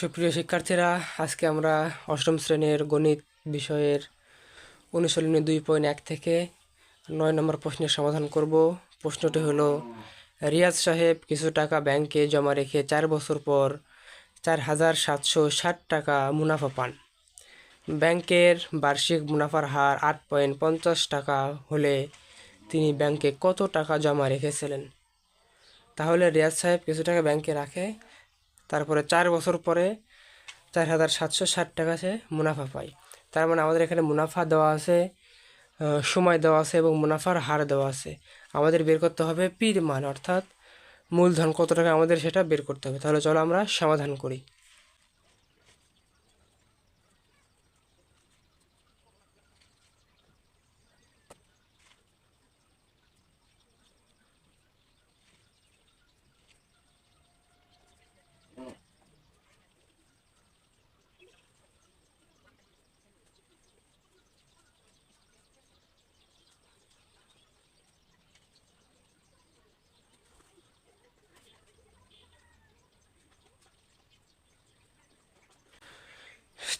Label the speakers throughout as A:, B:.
A: সুপ্রিয় শিক্ষার্থীরা, আজকে আমরা অষ্টম শ্রেণির গণিত বিষয়ের অনুশীলনী দুই পয়েন্ট এক থেকে নয় নম্বর প্রশ্নের সমাধান করব। প্রশ্নটি হলো, রিয়াজ সাহেব কিছু টাকা ব্যাংকে জমা রেখে চার বছর পর চার হাজার সাতশো ষাট টাকা মুনাফা পান। ব্যাংকের বার্ষিক মুনাফার হার আট পয়েন্ট পঞ্চাশ টাকা হলে তিনি ব্যাংকে কত টাকা জমা রেখেছিলেন? তাহলে রিয়াজ সাহেব কিছু টাকা ব্যাংকে রাখে তারপরে চার বছর পরে চার হাজার সাতশো ষাট টাকা সে মুনাফা পায়। তার মানে আমাদের এখানে মুনাফা দেওয়া আছে সময় দেওয়া আছে এবং মুনাফার হার দেওয়া আছে। আমাদের বের করতে হবে পির মান, অর্থাৎ মূলধন কত টাকা আমাদের সেটা বের করতে হবে। তাহলে চলো আমরা সমাধান করি।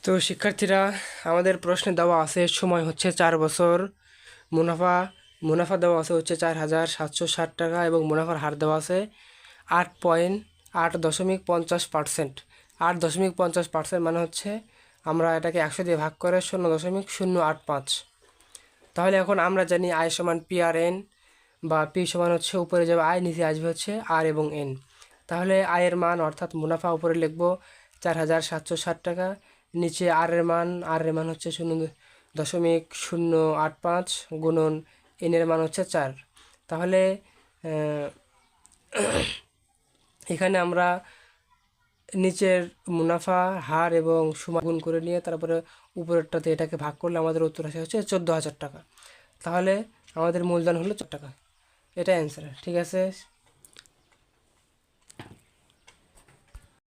A: তো শিক্ষার্থীরা, আমাদের প্রশ্নে দেওয়া আছে, সময় হচ্ছে চার বছর। মুনাফা মুনাফা দেওয়া আছে হচ্ছে চার হাজার সাতশো ষাট টাকা এবং মুনাফার হার দেওয়া আছে আট পয়েন্ট আট দশমিক পঞ্চাশ পার্সেন্ট। আট দশমিক পঞ্চাশ পার্সেন্ট মানে হচ্ছে আমরা এটাকে একশো দিয়ে ভাগ করে শূন্য দশমিক শূন্য আট পাঁচ। তাহলে এখন আমরা জানি আয় সমান পি আর এন বা পি সমান হচ্ছে উপরে যাবে আয় নিচে আসবে হচ্ছে আর এবং এন। তাহলে আয়ের মান অর্থাৎ মুনাফা উপরে লিখব চার হাজার সাতশো ষাট টাকা নিচে আর এর মান, আর এর মান হচ্ছে শূন্য দশমিক শূন্য আট পাঁচ গুণন এন এর মান হচ্ছে চার। তাহলে এখানে আমরা নিচের মুনাফা, হার এবং সময় গুণ করে নিয়ে তারপরে উপরেরটাতে এটাকে ভাগ করলে আমাদের উত্তর আসে হচ্ছে চোদ্দ হাজার টাকা। তাহলে আমাদের মূলধন হলো চার টাকা। এটা অ্যান্সার ঠিক আছে?